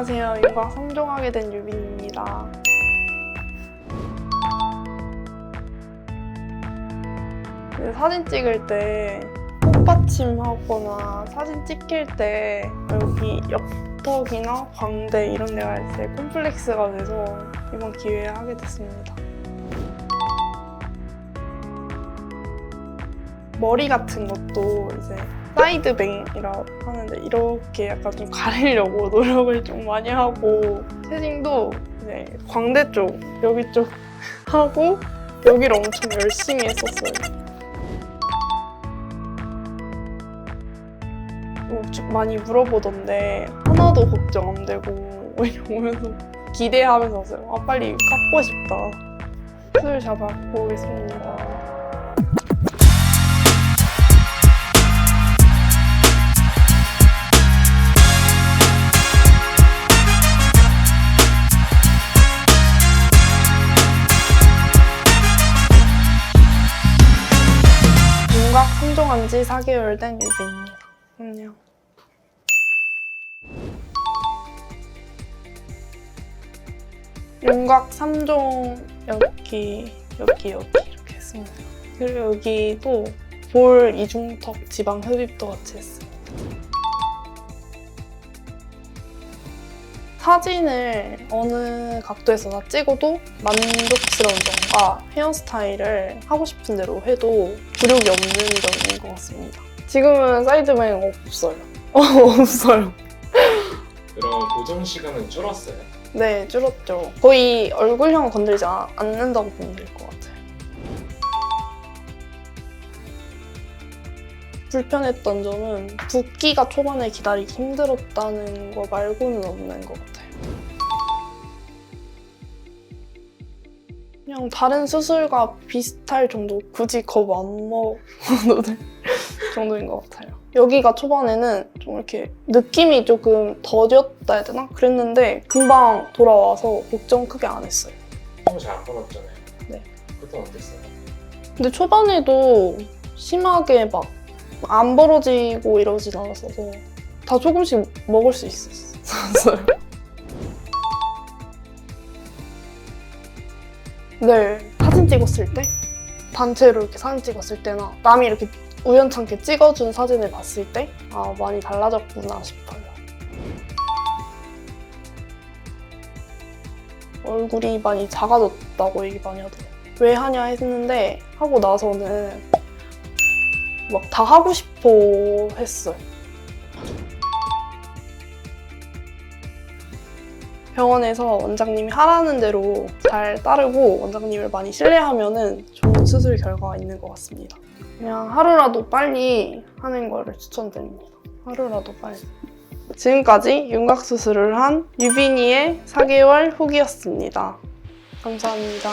안녕하세요. 육아 성종하게 된 유빈입니다. 그 사진 찍을 때 꽃받침 하거나 사진 찍힐 때 여기 옆턱이나 광대 이런 데가 이제 콤플렉스가 돼서 이번 기회에 하게 됐습니다. 머리 같은 것도 이제 사이드뱅이라고 하는데 이렇게 약간 좀 가리려고 노력을 좀 많이 하고 쉐딩도 이제 광대 쪽 여기 쪽 하고 여기를 엄청 열심히 했었어요. 어, 좀 많이 물어보던데 하나도 걱정 안 되고 오히려 오면서 기대하면서 왔어요. 아 빨리 깎고 싶다. 받고 오겠습니다. 선종한 지 4개월 된 유빈입니다. 안녕. 윤곽 3종 여기, 여기, 여기 이렇게 했습니다. 그리고 여기도 볼 이중턱 지방 흡입도 같이 했습니다. 사진을 어느 각도에서나 찍어도 만족스러운 점과 헤어스타일을 하고 싶은 대로 해도 굴욕이 없는 점인 것 같습니다. 지금은 사이드뱅 없어요. 어, 없어요. 그럼 보정 시간은 줄었어요? 네, 줄었죠. 거의 얼굴형 건들지 아- 않는다고 보면 될 것 같아요. 불편했던 점은 붓기가 초반에 기다리기 힘들었다는 거 말고는 없는 것 같아요. 그냥 다른 수술과 비슷할 정도, 굳이 겁 안 먹어도 될 정도인 것 같아요. 여기가 초반에는 좀 이렇게 느낌이 조금 더뎠다 해야 되나? 그랬는데 금방 돌아와서 걱정 크게 안 했어요. 좀잘안 벌었잖아요. 네. 그때 어땠어요? 근데 초반에도 심하게 막 안 벌어지고 이러진 않았어서 다 조금씩 먹을 수 있었어요. 네, 사진 찍었을 때 단체로 이렇게 사진 찍었을 때나 남이 이렇게 우연찮게 찍어준 사진을 봤을 때 아, 많이 달라졌구나 싶어요. 얼굴이 많이 작아졌다고 얘기 많이 하더라고요. 왜 하냐 했는데 하고 나서는 막 다 하고 싶어 했어요. 병원에서 원장님이 하라는 대로 잘 따르고 원장님을 많이 신뢰하면은 좋은 수술 결과가 있는 것 같습니다. 그냥 하루라도 빨리 하는 거를 추천드립니다. 하루라도 빨리. 지금까지 윤곽 수술을 한 유빈이의 4개월 후기였습니다. 감사합니다.